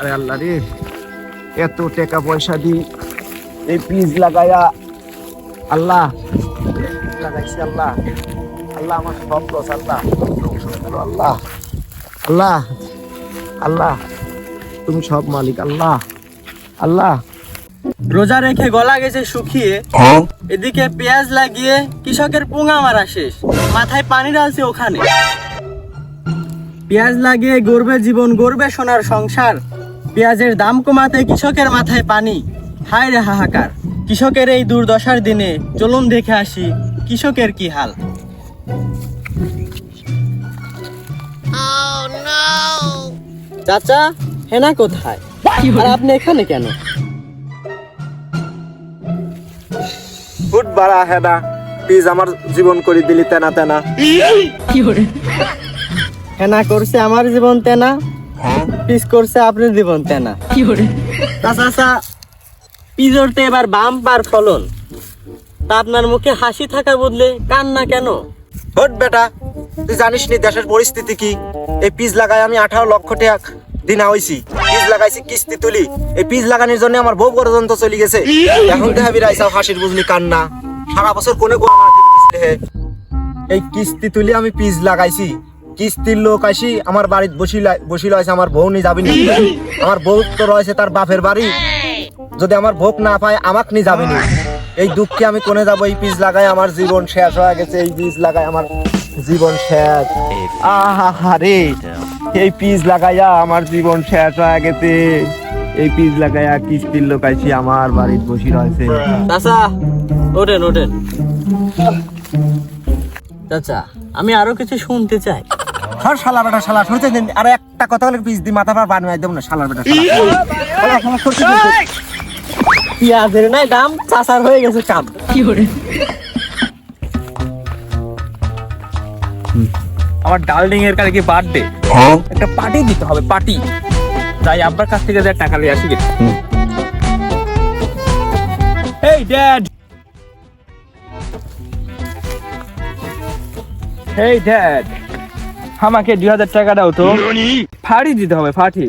আরে আল্লাহ রে এত টাকা পয়সা দি এই পিস লাগায়া আল্লাহ লাগাইছি আল্লাহ। আল্লাহ আমার সব লস আল্লাহ। আল্লাহ আল্লাহ আল্লাহ। তুমি সব মালিক আল্লাহ আল্লাহ। রোজা রেখে গলা গেছে শুকিয়ে এদিকে পেঁয়াজ লাগিয়ে কৃষকের পুঙা মারা শেষ। মাথায় পানি ঢালছে ওখানে। পেঁয়াজ লাগিয়ে গর্বে জীবন গর্বে সোনার সংসার। পেঁয়াজের দাম কমাতে কৃষকের মাথায় পানি। হায় রে হাহাকার। কৃষকের এই দুর্দশার দিনে চলুন দেখে আসি কৃষকের কি হাল। চাচা হেনা কোথায়? আর আপনি এখানে কেন? ফুট বাড়া হেডা প্লিজ আমার জীবন করে দিলি তেনা তেনা। হেনা করছে আমার জীবন তেনা। পিস করছে আপনার জীবন তেনা। চাচা চাচা পিজোরতে এবার বাম পার ফলন। তা আপনার মুখে হাসি থাকার বদলে কান্না কেন? হট বেটা তুই জানিস নি দেশের পরিস্থিতি কি? এই পিস লাগাই আমি আঠারো লক্ষ টাকা দিনা হইছি পিস লাগাইছি কিস্তি তুলি। এই পিস লাগানোর জন্য আমার বউ পর্যন্ত চলে গেছে। এখন দেখা বিরাইছাও হাসির বুঝলি কান্না। সারা বছর কোনে? এই কিস্তি তুলি আমি পিস লাগাইছি। কিস্তির লোক আসি আমার বাড়িতে বসিল বসিল আছে আমার বউ নিয়ে যাবিনি। আমার বউ তো রয়েছে তার বাপের বাড়ি। যদি আমার ভোগ না পায়, আমাক নিয়ে যাবিনি। এই দুঃখে আমি কোনে যাব? এই পিস লাগাই আমার জীবন শেষ হয়ে গেছে। এই পিস লাগাই আমার জীবন শেষ। আহা রে, এই পিস লাগাইয়া আমার জীবন শেষ হয়ে গেছে। এই পিস লাগাইয়া কিস্তির লোক আইছি আমার বাড়িতে বসি রয়েছে। চাচা, ওঠেন ওঠেন। চাচা, আমি আরও কিছু শুনতে চাই। সর শালা বেটা শালা শুনতে দিন আর একটা কথা বলে পিস দি মাথা পর বান মাই দেব না বেটা শালা। পেঁয়াজের নাই দাম চাচার হয়ে গেছে কাম। আমার ডার্লিং এর কালকে বার্থডে একটা পার্টি দিতে হবে পার্টি তাই আব্বার কাছ থেকে যা টাকা নিয়ে আসি। এই ড্যাড এই ড্যাড আমাকে দুই হাজার টাকা দাও তো। ফাড়ি দিতে হবে ফাটি